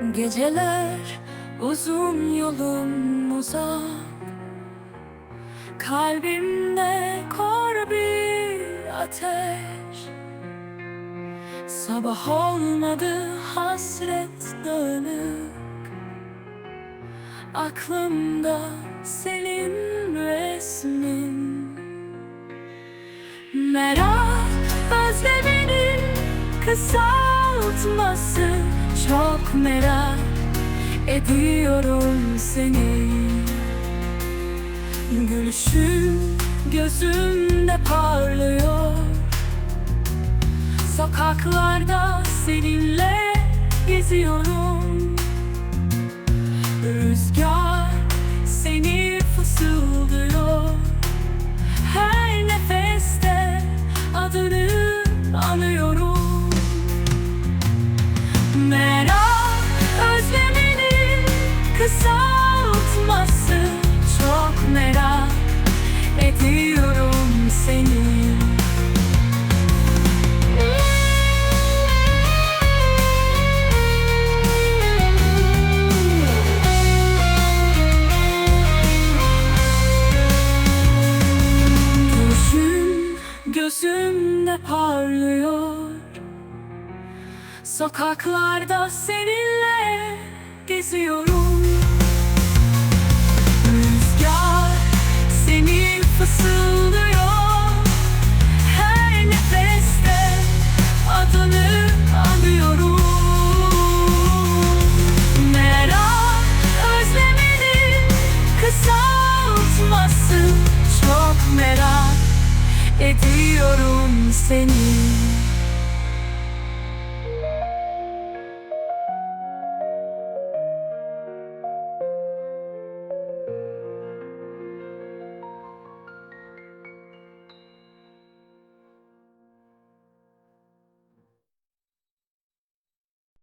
Geceler uzun yolum uzak. Kalbimde kor bir ateş. Sabah olmadı hasret dağınık Aklımda senin resmin. Merak özleminin kısaltması Merak ediyorum seni. Gülüşün gözümde parlıyor. Sokaklarda seninle geziyorum. Rüzgar gözümde parlıyor. Sokaklarda seninle hissediyorum seni.